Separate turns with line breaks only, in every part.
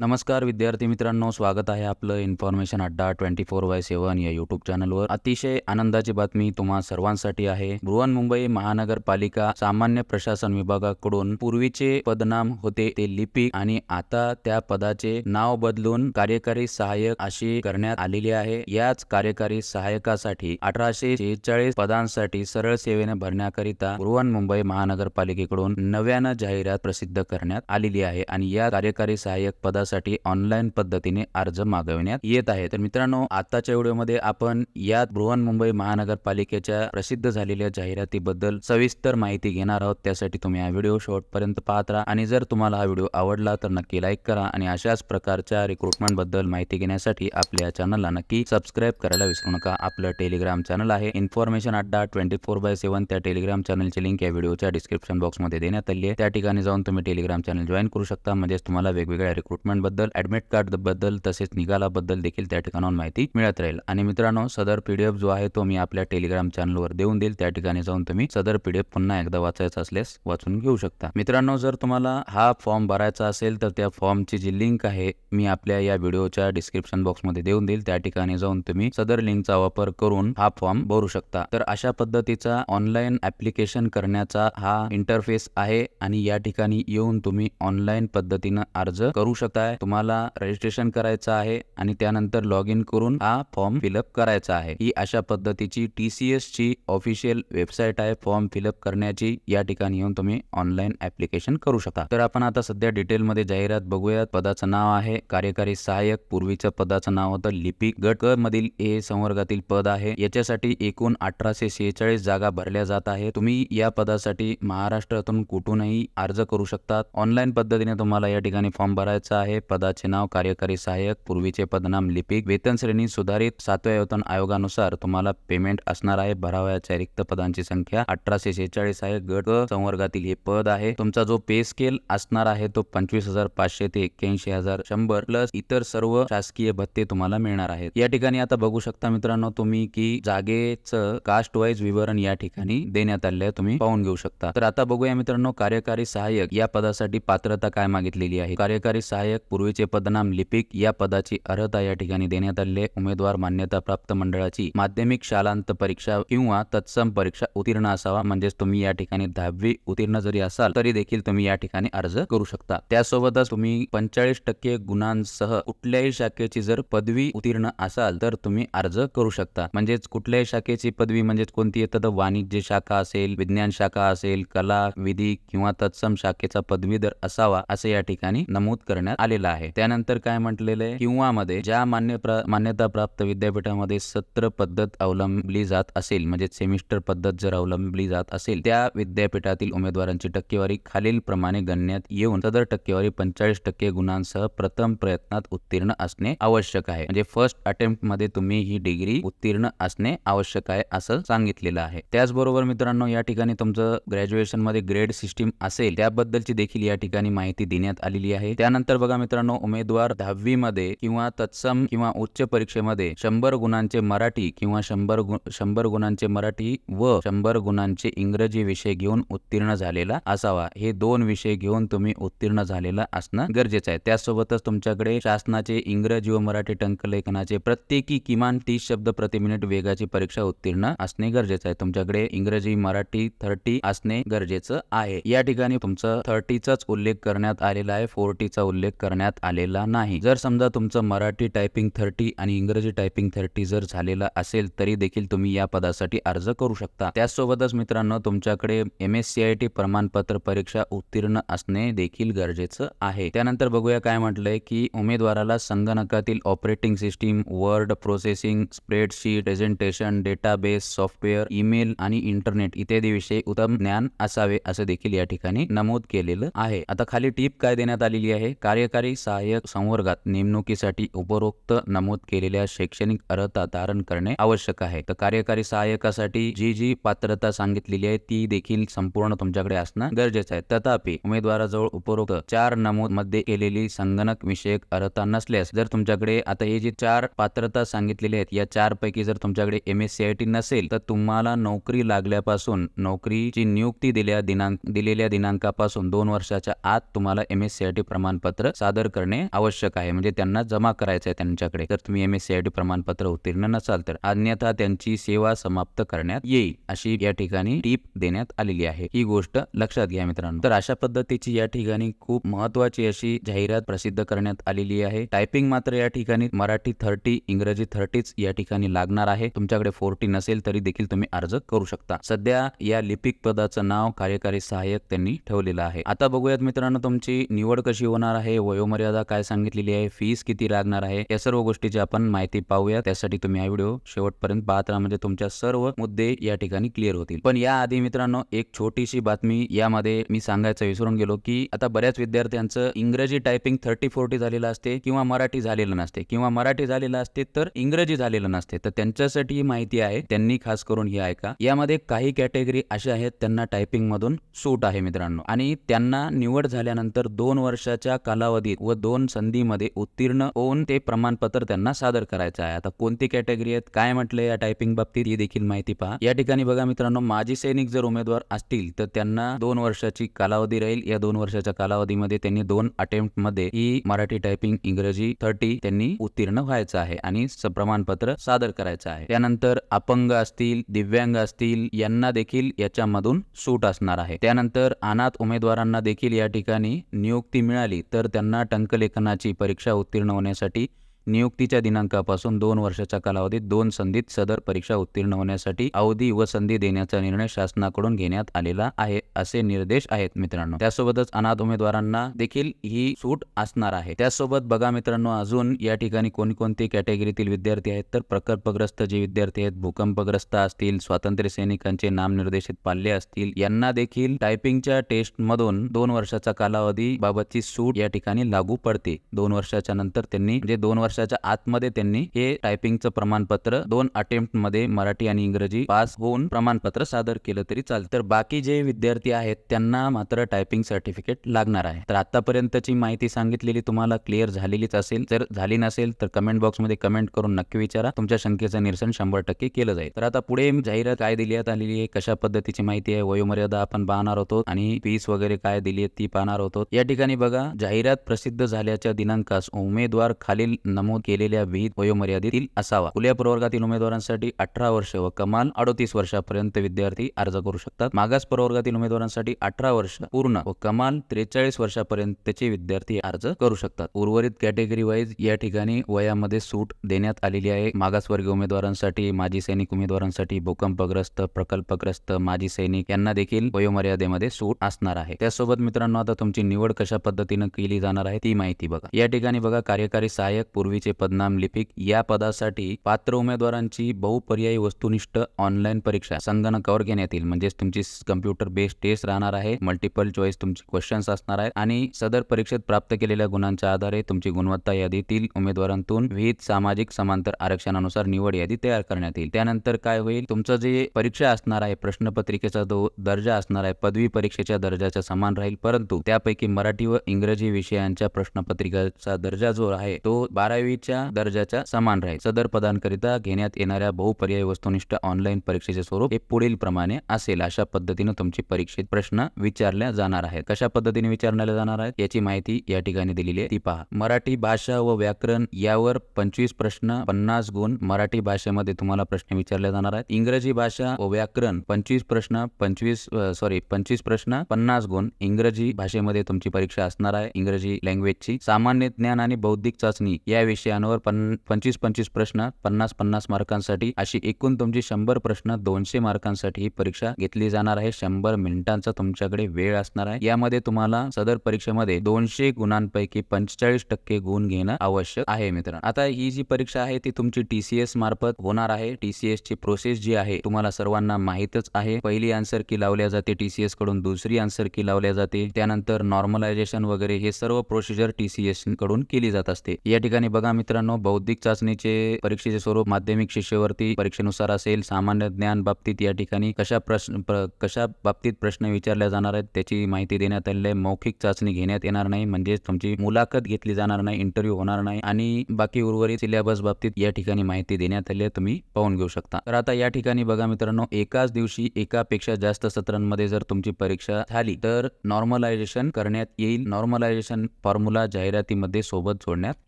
नमस्कार विद्यार्थी मित्रांनो स्वागत आहे आपलं इन्फॉर्मेशन अड्डा ट्वेंटी फोर बाय सेवन या युट्यूब चॅनलवर अतिशय आनंदाची बातमी तुम्हा सर्वांसाठी आहे. बृहन्मुंबई महानगरपालिका सामान्य प्रशासन विभागाकडून पूर्वीचे पदनाम होते ते लिपिक आणि आता त्या पदाचे नाव बदलून कार्यकारी सहाय्यक अशी करण्यात आलेली आहे. याच कार्यकारी सहाय्यकासाठी अठराशे शेहेचाळीस पदांसाठी सरळ सेवेने भरण्याकरिता बृहन्मुंबई महानगरपालिकेकडून नव्यानं जाहिरात प्रसिद्ध करण्यात आलेली आहे आणि या कार्यकारी सहाय्यक पदासाठी ऑनलाईन पद्धतीने अर्ज मागविण्यात येत आहे. तर मित्रांनो आताच्या व्हिडिओमध्ये आपण या बृहन्मुंबई महानगरपालिकेच्या प्रसिद्ध झालेल्या जाहिरातीबद्दल सविस्तर माहिती घेणार आहोत. त्यासाठी तुम्ही हा व्हिडिओ शेवटपर्यंत पाहत राहा. आणि जर तुम्हाला हा व्हिडिओ आवडला तर नक्की लाईक करा आणि अशाच प्रकारच्या रिक्रुटमेंटबद्दल माहिती घेण्यासाठी आपल्या चॅनलला नक्की सबस्क्राईब करायला विसरू नका. आपलं टेलिग्राम चॅनल आहे. इन्फॉर्मेशन अड्डा ट्वेंटी फोर बाय सेवन त्या टेलिग्राम चॅनलची लिंक या व्हिडिओच्या डिस्क्रिप्शन बॉक्समध्ये देण्यात आली आहे. त्या ठिकाणी जाऊन तुम्ही टेलिग्राम चॅनल जॉईन करू शकता. म्हणजेच तुम्हाला वेगवेगळ्या रिक्रुटमेंट बद्दल ऍडमिट कार्डबद्दल तसेच निकाला बद्दल देखील त्या ठिकाणाहून माहिती मिळत राहील. आणि मित्रांनो सदर पीडीएफ जो आहे तो मी आपल्या टेलिग्राम चॅनलवर देऊन देईल. त्या ठिकाणी जाऊन तुम्ही सदर पीडीएफ पुन्हा एकदा वाचायचा असल्यास वाचून घेऊ शकता. मित्रांनो जर तुम्हाला हा फॉर्म भरायचा असेल तर त्या फॉर्मची जी लिंक आहे मी आपल्या या व्हिडिओच्या डिस्क्रिप्शन बॉक्समध्ये देऊन देईल. त्या ठिकाणी जाऊन तुम्ही सदर लिंकचा वापर करून हा फॉर्म भरू शकता. तर अशा पद्धतीचा ऑनलाईन ऍप्लिकेशन करण्याचा हा इंटरफेस आहे आणि या ठिकाणी येऊन तुम्ही ऑनलाईन पद्धतीनं अर्ज करू शकता. आहे तुम्हाला रजिस्ट्रेशन करायचं आहे आणि त्यानंतर लॉग इन करून हा फॉर्म फिलअप करायचा आहे. ही अशा पद्धतीची टी सी एस ची ऑफिशियल वेबसाईट आहे. फॉर्म फिलअप करण्याची या ठिकाणी येऊन तुम्ही ऑनलाईन ऍप्लिकेशन करू शकता. तर आपण आता सध्या डिटेलमध्ये जाहिरात बघूयात. पदाचं नाव आहे. कार्यकारी सहाय्यक. पूर्वीचं पदाचं नाव होतं लिपिक गट. मधील ए संवर्गातील पद आहे. याच्यासाठी एकूण अठराशे शेहेचाळीस जागा भरल्या जात आहे तुम्ही या पदासाठी महाराष्ट्रातून कुठूनही अर्ज करू शकतात. ऑनलाईन पद्धतीने तुम्हाला या ठिकाणी फॉर्म भरायचा आहे. पदाचे नाव कार्यकारी सहाय्यक पूर्वीचे पदनाम लिपिक वेतन श्रेणी सुधारित सातव्या वेतन आयोगानुसार तुम्हाला पेमेंट असणार आहे. भरावयाच्या रिक्त पदांची संख्या अठराशे शेहेचाळीस आहे. गट संवर्गातील हे पद आहे. तुमचा जो पे स्केल असणार आहे तो पंचवीस हजार पाचशे ते एक्क्याऐंशी हजार शंभर प्लस इतर सर्व शासकीय भत्ते तुम्हाला मिळणार आहेत. या ठिकाणी आता बघू शकता मित्रांनो तुम्ही की जागेचं कास्ट वाईज विवरण या ठिकाणी देण्यात आले आहे. तुम्ही पाहून घेऊ शकता. तर आता बघूया मित्रांनो कार्यकारी सहाय्यक या पदासाठी पात्रता काय मागितलेली आहे? कार्यकारी सहाय्यक पूर्वीचे पदनाम लिपिक या पदाची अर्हता या ठिकाणी देण्यात आलेले उमेदवार मान्यता प्राप्त मंडळाची माध्यमिक शालांत परीक्षा किंवा तत्सम परीक्षा उत्तीर्ण असावा म्हणजेच तुम्ही या ठिकाणी दहावी उत्तीर्ण जरी असाल तरी देखील तुम्ही या ठिकाणी अर्ज करू शकता. त्यासोबतच तुम्ही पंचाळीस टक्के गुणांसह कुठल्याही शाखेची जर पदवी उत्तीर्ण असाल तर तुम्ही अर्ज करू शकता. म्हणजेच कुठल्याही शाखेची पदवी म्हणजेच कोणती येतं तर वाणिज्य शाखा असेल विज्ञान शाखा असेल कला विधी किंवा तत्सम शाखेचा पदवीधर असावा असे या ठिकाणी नमूद करण्यात आलेला आहे. त्यानंतर काय म्हटलेलं आहे? किंवा मध्ये ज्या मान्य प्रा- मान्यता प्राप्त विद्यापीठामध्ये सत्र पद्धत अवलंबली जात असेल म्हणजे सेमिस्टर पद्धत जर अवलंबली जात असेल त्या विद्यापीठातील उमेदवारांची टक्केवारी खालील प्रमाणे गणण्यात येऊन सदर टक्केवारी पंचाळीस टक्के गुणांसह प्रथम प्रयत्नात उत्तीर्ण असणे आवश्यक आहे. म्हणजे फर्स्ट अटेम्प्टमध्ये तुम्ही ही डिग्री उत्तीर्ण असणे आवश्यक आहे असं सांगितलेलं आहे. त्याचबरोबर मित्रांनो या ठिकाणी तुमचं ग्रॅज्युएशनमध्ये ग्रेड सिस्टीम असेल त्याबद्दलची देखील या ठिकाणी माहिती देण्यात आलेली आहे. त्यानंतर बघा मित्रांनो उमेदवार दहावीमध्ये किंवा तत्सम किंवा उच्च परीक्षेमध्ये शंभर गुणांचे मराठी किंवा शंभर गु शंभर गुणांचे मराठी व शंभर गुणांचे इंग्रजी विषय घेऊन उत्तीर्ण झालेला असावा. हे दोन विषय घेऊन तुम्ही उत्तीर्ण झालेला असणं गरजेचं आहे. त्यासोबतच तुमच्याकडे शासनाचे इंग्रजी व मराठी टंकलेखनाचे प्रत्येकी किमान तीस शब्द प्रति मिनिट वेगाची परीक्षा उत्तीर्ण असणे गरजेचं आहे. तुमच्याकडे इंग्रजी मराठी थर्टी असणे गरजेचं आहे. या ठिकाणी तुमचं थर्टीचाच उल्लेख करण्यात आलेला आहे. फोर्टीचा उल्लेख करण्यात आलेला नाही. जर समजा तुमचं मराठी टायपिंग थर्टी आणि इंग्रजी टायपिंग थर्टी जर झालेला असेल तरी देखील तुम्ही या पदासाठी अर्ज करू शकता. त्याचसोबतच मित्रांनो तुमच्याकडे M S C I T प्रमाणपत्र परीक्षा उत्तीर्ण असणे देखील गरजेचं आहे. त्यानंतर बघूया काय म्हटलंय की उमेदवाराला संगणकातील operating system word processing spreadsheet presentation database software email आणि इंटरनेट इत्यादी विषयी उत्तम ज्ञान असावे असं देखील या ठिकाणी नमूद केलेलं आहे. आता खाली टीप काय देण्यात आलेली आहे? सरकारी सहाय्यक संवर्गात नेमणुकीसाठी उपरोक्त नमूद केलेल्या शैक्षणिक अर्हता धारण करणे आवश्यक आहे. तर कार्यकारी सहाय्यकासाठी जी जी पात्रता सांगितलेली आहे ती देखील संपूर्ण तुमच्याकडे असणं गरजेचं आहे. तथापि उमेदवाराजवळ उपरोक्त चार नमूदमध्ये केलेली संगणक विषयक अर्हता नसल्यास जर तुमच्याकडे आता हे जे चार पात्रता सांगितलेली आहेत या चार पैकी जर तुमच्याकडे M S C I T नसेल तर तुम्हाला नोकरी लागल्यापासून नोकरीची नियुक्ती दिल्या दिनांक दिलेल्या दिनांकापासून दोन वर्षाच्या आत तुम्हाला M S C I T प्रमाणपत्र सादर करणे आवश्यक आहे. म्हणजे त्यांना जमा करायचं आहे त्यांच्याकडे. जर तुम्ही M S C I T प्रमाणपत्र उत्तीर्ण नसाल तर अन्यथा त्यांची सेवा समाप्त करण्यात येईल अशी या ठिकाणी टीप देण्यात आलेली आहे. ही गोष्ट लक्षात घ्या मित्रांनो. तर अशा पद्धतीची या ठिकाणी खूप महत्वाची अशी जाहिरात प्रसिद्ध करण्यात आलेली आहे. टायपिंग मात्र या ठिकाणी मराठी थर्टी इंग्रजी थर्टीच या ठिकाणी लागणार आहे. तुमच्याकडे फोर्टी नसेल तरी देखील तुम्ही अर्ज करू शकता. सध्या या लिपिक पदाचं नाव कार्यकारी सहाय्यक त्यांनी ठेवलेलं आहे. आता बघूयात मित्रांनो तुमची निवड कशी होणार आहे व वयोमर्यादा काय सांगितलेली आहे फीस किती लागणार आहे या सर्व गोष्टीची आपण माहिती पाहूया त्यासाठी तुम्ही हा व्हिडिओ शेवटपर्यंत पाहत राहा म्हणजे तुमच्या सर्व मुद्दे या ठिकाणी क्लिअर होतील. पण या आधी मित्रांनो एक छोटीशी बातमी यामध्ये मी सांगायचं विसरून गेलो की आता बऱ्याच विद्यार्थ्यांचं इंग्रजी टायपिंग थर्टी फोर्टी झालेलं असते किंवा मराठी झालेलं नसते. किंवा मराठी झालेलं असते तर इंग्रजी झालेलं नसते. तर त्यांच्यासाठी ही माहिती आहे त्यांनी खास करून ही ऐका. यामध्ये काही कॅटेगरी अशा आहेत त्यांना टायपिंग मधून सूट आहे मित्रांनो. आणि त्यांना निवड झाल्यानंतर दोन वर्षाच्या कालावधी कालावधीत व दोन संधीमध्ये उत्तीर्ण होऊन ते प्रमाणपत्र त्यांना सादर करायचं आहे. आता कोणती कॅटेगरी आहेत? काय म्हटलं या टायपिंग बाबतीत? ही देखील माहिती पहा. या ठिकाणी बघा मित्रांनो माजी सैनिक जर उमेदवार असतील तर त्यांना दोन वर्षाची कालावधी राहील. या दोन वर्षाच्या कालावधीमध्ये त्यांनी दोन अटेम्प्टमध्ये ही मराठी टायपिंग इंग्रजी थर्टी त्यांनी उत्तीर्ण व्हायचं आहे आणि स- प्रमाणपत्र सादर करायचं आहे. त्यानंतर अपंग असतील दिव्यांग असतील यांना देखील याच्यामधून सूट असणार आहे. त्यानंतर अनाथ उमेदवारांना देखील या ठिकाणी नियुक्ती मिळाली तर त्यांना टंकलेखनाची परीक्षा उत्तीर्ण होण्यासाठी नियुक्तीच्या दिनांकापासून दोन वर्षाच्या कालावधीत दोन संधीत सदर परीक्षा उत्तीर्ण होण्यासाठी अवधी व संधी देण्याचा निर्णय शासनाकडून घेण्यात आलेला आहे असे निर्देश आहेत मित्रांनो. त्यासोबतच अनाथ उमेदवारांना देखील ही सूट असणार आहे. त्यासोबत बघा मित्रांनो अजून या ठिकाणी कोणकोणती कॅटेगरीतील विद्यार्थी आहेत तर प्रकल्पग्रस्त जे विद्यार्थी आहेत भूकंपग्रस्त असतील स्वातंत्र्य सैनिकांचे नामनिर्देशित पाल्य असतील यांना देखील टायपिंगच्या टेस्ट मधून दोन वर्षाचा कालावधी बाबतची सूट या ठिकाणी लागू पडते. दोन वर्षाच्या नंतर त्यांनी म्हणजे दोन वर्ष वर्षाच्या आतमध्ये त्यांनी हे टायपिंगचं प्रमाणपत्र दोन अटेम्प्टमध्ये मराठी आणि इंग्रजी पास होऊन प्रमाणपत्र सादर केलं तरी चालतं. तर बाकी जे विद्यार्थी आहेत त्यांना मात्र टायपिंग सर्टिफिकेट लागणार आहे. तर आतापर्यंतची माहिती सांगितलेली तुम्हाला क्लिअर झालेलीच असेल. जर झाली नसेल तर कमेंट बॉक्समध्ये कमेंट करून नक्की विचारा. तुमच्या शंकेचं निरसन शंभर टक्के केलं जाईल. तर आता पुढे जाहिरात काय देण्यात आलेली आहे कशा पद्धतीची माहिती आहे वयोमर्यादा आपण पाहणार होतो आणि फीस वगैरे काय दिली आहे ती पाहणार होतो. या ठिकाणी बघा जाहिरात प्रसिद्ध झाल्याच्या दिनांकास उमेदवार खालील नंबर नमूद केलेल्या विहित वयोमर्यादेतील असावा. खुल्या प्रवर्गातील उमेदवारांसाठी अठरा वर्ष व कमाल अडोतीस वर्षापर्यंत विद्यार्थी अर्ज करू शकतात. मागास प्रवर्गातील उमेदवारांसाठी अठरा वर्ष पूर्ण व कमाल त्रेचाळीस वर्षापर्यंतचे विद्यार्थी अर्ज करू शकतात. उर्वरित कॅटेगरी वाईज या ठिकाणी वयामध्ये सूट देण्यात आलेली आहे. मागासवर्गीय उमेदवारांसाठी माजी सैनिक उमेदवारांसाठी भूकंपग्रस्त प्रकल्पग्रस्त माजी सैनिक यांना देखील वयोमर्यादेमध्ये सूट असणार आहे. त्यासोबत मित्रांनो आता तुमची निवड कशा पद्धतीनं केली जाणार आहे ती माहिती बघा. या ठिकाणी बघा कार्यकारी सहाय्यक पूर्वी पूर्वीचे पदनाम लिपिक या पदासाठी पात्र उमेदवारांची बहुपर्यायी वस्तुनिष्ठ ऑनलाईन परीक्षा संगणकावर घेण्यात येईल. म्हणजेच तुमची कम्प्युटर बेस्ड टेस्ट राहणार आहे मल्टिपल चॉईस तुमचे क्वेश्चन्स असणार आहेत आणि सदर परीक्षेत प्राप्त केलेल्या गुणांच्या आधारे तुमची गुणवत्ता यादीतील उमेदवारांतून विविध सामाजिक समांतर आरक्षणानुसार निवड यादी तयार करण्यात येईल. त्यानंतर काय होईल? तुमचं जे परीक्षा असणार आहे प्रश्नपत्रिकेचा जो दर्जा असणार आहे पदवी परीक्षेच्या दर्जाच्या समान राहील परंतु त्यापैकी मराठी व इंग्रजी विषयांच्या प्रश्नपत्रिकेचा दर्जा जो आहे तो बारावी बारावीच्या दर्जाच्या समान राहील. सदर पदांकरिता घेण्यात येणाऱ्या बहुपर्यायी वस्तुनिष्ठ ऑनलाईन परीक्षेचे स्वरूप हे पुढील प्रमाणे असेल अशा पद्धतीने तुमची परीक्षेत प्रश्न विचारल्या जाणार आहेत. कशा पद्धतीने विचारल्या जाणार आहेत याची माहिती या ठिकाणी दिलेली आहे. ती पहा. मराठी भाषा व व्याकरण यावर पंचवीस प्रश्न पन्नास गुण मराठी भाषेमध्ये तुम्हाला प्रश्न विचारले जाणार आहेत. इंग्रजी भाषा व व्याकरण पंचवीस प्रश्न पंचवीस सॉरी पंचवीस प्रश्न पन्नास गुण इंग्रजी भाषेमध्ये तुमची परीक्षा असणार आहे. इंग्रजी लँग्वेजची सामान्य ज्ञान आणि बौद्धिक चाचणी याविषयी विषयांवर पन- पंचवीस पंचवीस प्रश्न पन्नास पन्नास मार्कांसाठी अशी एकूण तुमची शंभर प्रश्न दोनशे मार्कांसाठी ही परीक्षा घेतली जाणार आहे. शंभर मिनिटांचा तुमच्याकडे वेळ असणार आहे. यामध्ये तुम्हाला सदर परीक्षेमध्ये दोनशे गुणांपैकी पंचेचाळीस टक्के गुण घेणं आवश्यक आहे मित्रांनो. आता ही जी परीक्षा आहे ती तुमची टीसीएस मार्फत होणार आहे. टीसीएस ची प्रोसेस जी आहे तुम्हाला सर्वांना माहीतच आहे. पहिली आन्सर की लावल्या जाते टीसीएसकडून दुसरी आन्सर की लावल्या जाते. त्यानंतर नॉर्मलायझेशन वगैरे हे सर्व प्रोसिजर टीसीएसकडून केली जात असते. या ठिकाणी बघा मित्रांनो बौद्धिक चाचणीचे परीक्षेचे स्वरूप माध्यमिक शिष्यवृत्ती परीक्षेनुसार असेल सामान्य ज्ञान बाबतीत या ठिकाणी कशा प्रश्न प्र- कशा बाबतीत प्रश्न विचारले जाणार आहेत त्याची माहिती देण्यात आलेली आहे. मौखिक चाचणी घेण्यात येणार नाही म्हणजेच तुमची मुलाखत घेतली जाणार नाही इंटरव्ह्यू होणार नाही आणि बाकी उर्वरित सिलेबस बाबतीत या ठिकाणी माहिती देण्यात आली आहे तुम्ही पाहून घेऊ शकता. तर आता या ठिकाणी बघा मित्रांनो एकाच दिवशी एकापेक्षा जास्त सत्रांमध्ये जर तुमची परीक्षा झाली तर नॉर्मलायझेशन करण्यात येईल. नॉर्मलायझेशन फॉर्म्युला जाहिरातीमध्ये सोबत जोडण्यात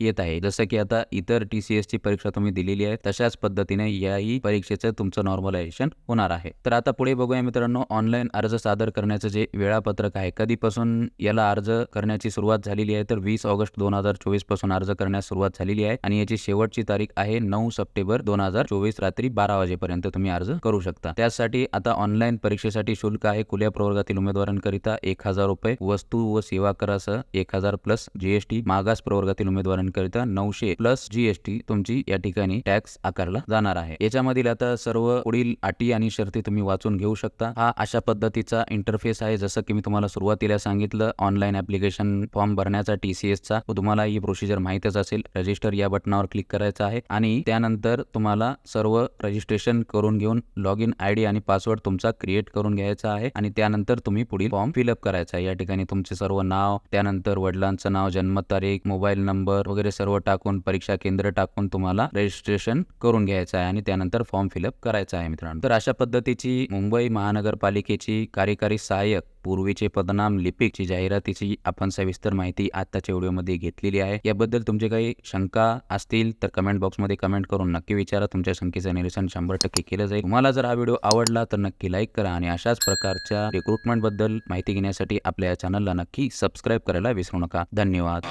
येत आहे. जसं जसं की आता इतर टी सी एसची परीक्षा तुम्ही दिलेली आहे तशाच पद्धतीने याही परीक्षेचं तुमचं नॉर्मलायझेशन होणार आहे. तर आता पुढे बघूया मित्रांनो ऑनलाईन अर्ज सादर करण्याचं जे वेळापत्रक आहे कधीपासून याला अर्ज करण्याची सुरुवात झालेली आहे तर वीस ऑगस्ट दोन हजार चोवीसपासून अर्ज करण्यास सुरुवात झालेली आहे आणि याची शेवटची तारीख आहे नऊ सप्टेंबर दोन हजार चोवीस रात्री बारा वाजेपर्यंत तुम्ही अर्ज करू शकता. त्यासाठी आता ऑनलाईन परीक्षेसाठी शुल्क आहे खुल्या प्रवर्गातील उमेदवारांकरिता एक हजार रुपये वस्तू व सेवा करासह एक हजार प्लस जीएसटी मागास प्रवर्गातील उमेदवारांकरिता नऊ नऊशे प्लस जीएसटी तुमची या ठिकाणी टॅक्स आकारला जाणार आहे. याच्यामधील आता सर्व पुढील अटी आणि शर्ती तुम्ही वाचून घेऊ शकता. हा अशा पद्धतीचा इंटरफेस आहे. जसं की मी तुम्हाला सुरुवातीला सांगितलं ऑनलाईन ऍप्लिकेशन फॉर्म भरण्याचा टीसीएस चा. तुम्हाला ही प्रोसिजर माहितच असेल. रजिस्टर या बटनावर क्लिक करायचं आहे. आणि त्यानंतर तुम्हाला सर्व रजिस्ट्रेशन करून घेऊन लॉग इन आय डी आणि पासवर्ड तुमचा क्रिएट करून घ्यायचा आहे. आणि त्यानंतर तुम्ही पुढील फॉर्म फिलअप करायचा आहे. या ठिकाणी तुमचे सर्व नाव त्यानंतर वडिलांचं नाव जन्मतारीख मोबाईल नंबर वगैरे सर्व टाक टाकून परीक्षा केंद्र टाकून तुम्हाला रजिस्ट्रेशन करून घ्यायचं आहे आणि त्यानंतर फॉर्म फिलअप करायचा आहे मित्रांनो. तर अशा पद्धतीची मुंबई महानगरपालिकेची कार्यकारी सहाय्यक पूर्वीचे पदनाम लिपिकची जाहिरातीची आपण सविस्तर माहिती आताच्या व्हिडिओमध्ये घेतलेली आहे. याबद्दल तुमचे काही शंका असतील तर कमेंट बॉक्समध्ये कमेंट करून नक्की विचारा. तुमच्या शंकेचं निरसन शंभर टक्के केलं जाईल. तुम्हाला जर हा व्हिडिओ आवडला तर नक्की लाईक करा आणि अशाच प्रकारच्या रिक्रुटमेंटबद्दल माहिती घेण्यासाठी आपल्या या चॅनलला नक्की सबस्क्राईब करायला विसरू नका. धन्यवाद.